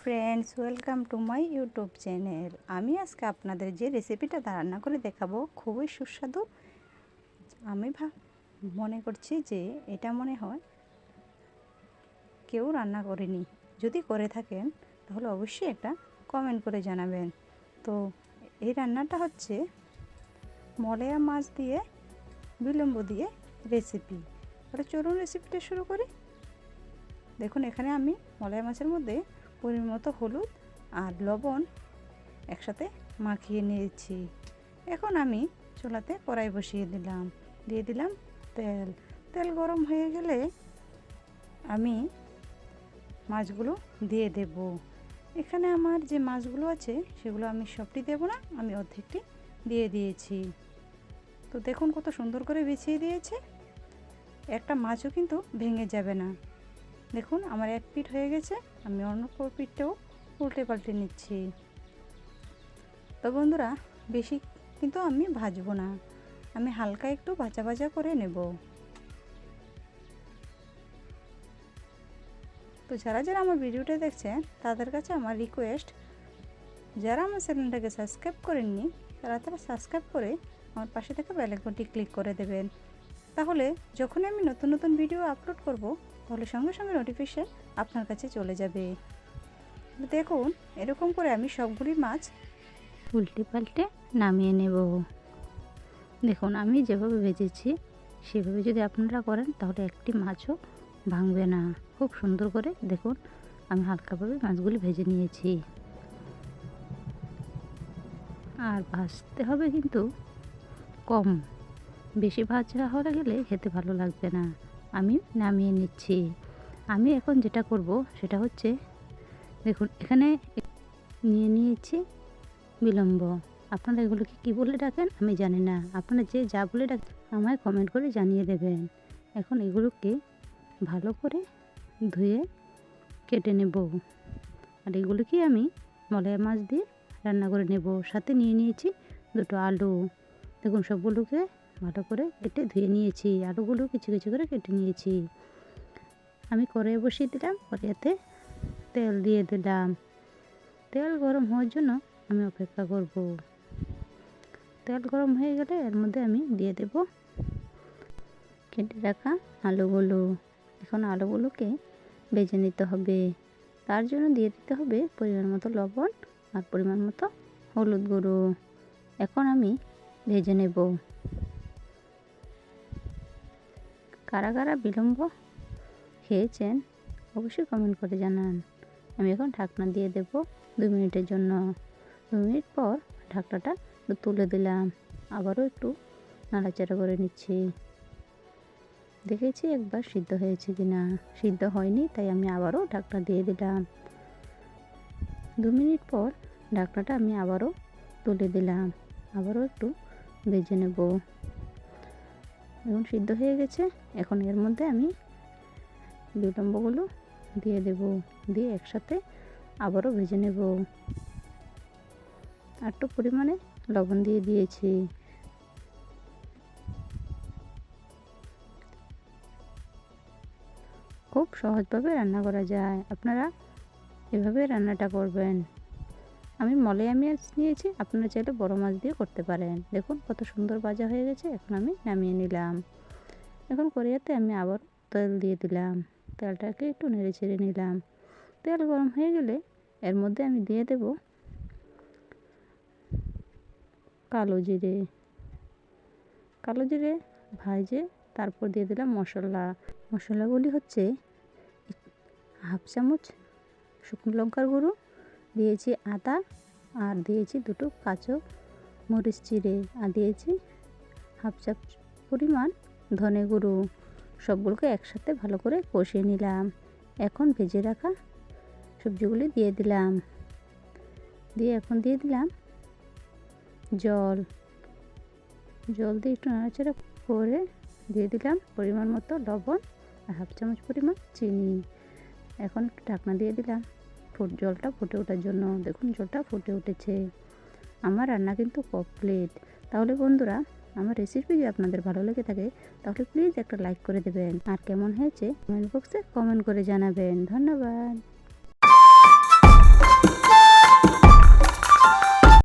Friends welcome to my YouTube channel আমি আজকে আপনাদের যে রেসিপিটা রান্না করে দেখাবো, খুবই সুস্বাদু। আমি ভা মনে করছি যে এটা মনে হয় কেউ রান্না করেনি। যদি করে থাকেন, তাহলে অবশ্যই একটা কমেন্ট করে জানাবেন। তো এই রান্নাটা হচ্ছে মলয়া মাছ দিয়ে, বিলম্ব দিয়ে রেসিপি তাহলে চলুন রেসিপিটা শুরু করি। দেখুন, এখানে আমি মলয়া মাছের মধ্যে পরিমাণ মতো হলুদ আর লবণ একসাথে মাখিয়ে নিয়েছি। এখন আমি চুলাতে কড়াই বসিয়ে দিলাম। দিয়ে দিলাম তেল। তেল গরম হয়ে গেলে আমি মাছগুলো দিয়ে দেব। এখানে আমার যে মাছগুলো আছে সেগুলো আমি সবটি দেব না, আমি অর্ধেকটি দিয়ে দিয়েছি। তো দেখুন কত সুন্দর করে বিছিয়ে দিয়েছে। একটা মাছও কিন্তু ভেঙে যাবে না। দেখুন, আমার এক পিঠ হয়ে গেছে, আমি অন্য পিঠটাও উল্টে পাল্টে নিচ্ছি। তো বন্ধুরা, বেশি কিন্তু আমি ভাজবো না, আমি হালকা একটু ভাজা ভাজা করে নেব। তো যারা যারা আমার ভিডিওটা দেখছেন, তাদের কাছে আমার রিকোয়েস্ট যারা আমার চ্যানেলটাকে সাবস্ক্রাইব করেননি, তারা তারা সাবস্ক্রাইব করে আমার পাশে থেকে বেলাইকনটি ক্লিক করে দেবেন। তাহলে যখন আমি নতুন নতুন ভিডিও আপলোড করব তাহলে সঙ্গে সঙ্গে নোটিফিকেশান আপনার কাছে চলে যাবে। দেখুন, এরকম করে আমি সবগুলি মাছ উল্টে পাল্টে নামিয়ে নেব। দেখুন, আমি যেভাবে ভেজেছি, সেভাবে যদি আপনারা করেন, তাহলে একটি মাছও ভাঙবে না। খুব সুন্দর করে দেখুন, আমি হালকাভাবে মাছগুলি ভেজে নিয়েছি। আর ভাজতে হবে কিন্তু কম। বেশি ভাজা হয়ে গেলে খেতে ভালো লাগবে না। আমি নামিয়ে নিচ্ছি। আমি এখন যেটা করব সেটা হচ্ছে, দেখুন, এখানে নিয়ে নিয়েছি বিলম্ব। আপনারা এগুলোকে কী বলে ডাকেন? আমি জানি না। আপনারা যে যা বলে ডাকেন আমায় কমেন্ট করে জানিয়ে দেবেন। এখন এগুলোকে ভালো করে ধুয়ে কেটে নেব। আর এগুলোকে আমি মলয়া মাছ দিয়ে রান্না করে নেব। সাথে নিয়ে নিয়েছি দুটো আলু। দেখুন, সবগুলোকে ভালো করে কেটে ধুয়ে নিয়েছি। আলুগুলো কিছু কিছু করে কেটে নিয়েছি। আমি কড়াই বসিয়ে দিলাম, কড়াইতে তেল দিয়ে দিলাম। তেল গরম হওয়ার জন্য আমি অপেক্ষা করব। তেল গরম হয়ে গেলে এর মধ্যে আমি দিয়ে দেব কেটে রাখা আলুগুলো। এখন আলুগুলোকে বেজে নিতে হবে। তার জন্য দিয়ে দিতে হবে পরিমাণ মতো লবণ আর পরিমাণ মতো হলুদ গুঁড়ো। এখন আমি ভেজে নেব। কারা কারা বিলম্ব খেয়েছেন অবশ্যই কমেন্ট করে জানান। আমি এখন ঢাকনা দিয়ে দেব দু মিনিটের জন্য। দু মিনিট পর ঢাকনাটা তুলে দিলাম। আবারও একটু নাড়াচাড়া করে নিচ্ছি। দেখেছি একবার সিদ্ধ হয়েছে কি না সিদ্ধ হয়নি, তাই আমি আবারও ঢাকনা দিয়ে দিলাম। দু মিনিট পর ঢাকনাটা আমি আবারও তুলে দিলাম। আবারও একটু ভেজে নেব। এখন সিদ্ধ হয়ে গেছে। এখন এর মধ্যে আমি বিলম্বগুলো দিয়ে দেব। দিয়ে একসাথে আবারও ভেজে নেব। একটু পরিমাণে লবণ দিয়ে দিয়েছি। খুব সহজভাবে রান্না করা যায়। আপনারা এভাবে রান্নাটা করবেন। আমি মলয়া মাছ নিয়েছি, আপনারা চাইলে বড় মাছ দিয়ে করতে পারেন। দেখুন কত সুন্দর ভাজা হয়ে গেছে, এখন আমি নামিয়ে নিলাম। এখন কড়াইতে আমি আবার তেল দিয়ে দিলাম। তেলটাকে একটু নেড়ে ছেড়ে নিলাম। তেল গরম হয়ে গেলে এর মধ্যে আমি দিয়ে দেব কালো জিরে। কালো জিরে ভাজে তারপর দিয়ে দিলাম মশলা। মশলাগুলি হচ্ছে হাফ চামচ শুকনো লঙ্কার গুঁড়ো দিয়েছি আদা আর দিয়েছি দুটো কাঁচো মরিচ চিড়ে আর দিয়েছি হাফ চাপ পরিমাণ ধনে গুঁড়ো। সবগুলোকে একসাথে ভালো করে কষিয়ে নিলাম। এখন ভেজে রাখা সবজিগুলি দিয়ে দিলাম। দিয়ে এখন দিয়ে দিলাম জল। জল দিয়ে একটু নাড়াচাড়া করে দিয়ে দিলাম পরিমাণ মতো লবণ আর হাফ চামচ পরিমাণ চিনি। এখন একটু ঢাকনা দিয়ে দিলাম। জলটা ফুটে ওঠার জন্য। দেখুন, জলটা ফুটে উঠেছে। আমার রান্না কিন্তু কমপ্লিট তাহলে বন্ধুরা, আমার রেসিপি যদি আপনাদের ভালো লেগে থাকে, তাহলে প্লিজ একটা লাইক করে দেবেন। আর কেমন হয়েছে কমেন্ট বক্সে কমেন্ট করে জানাবেন। ধন্যবাদ।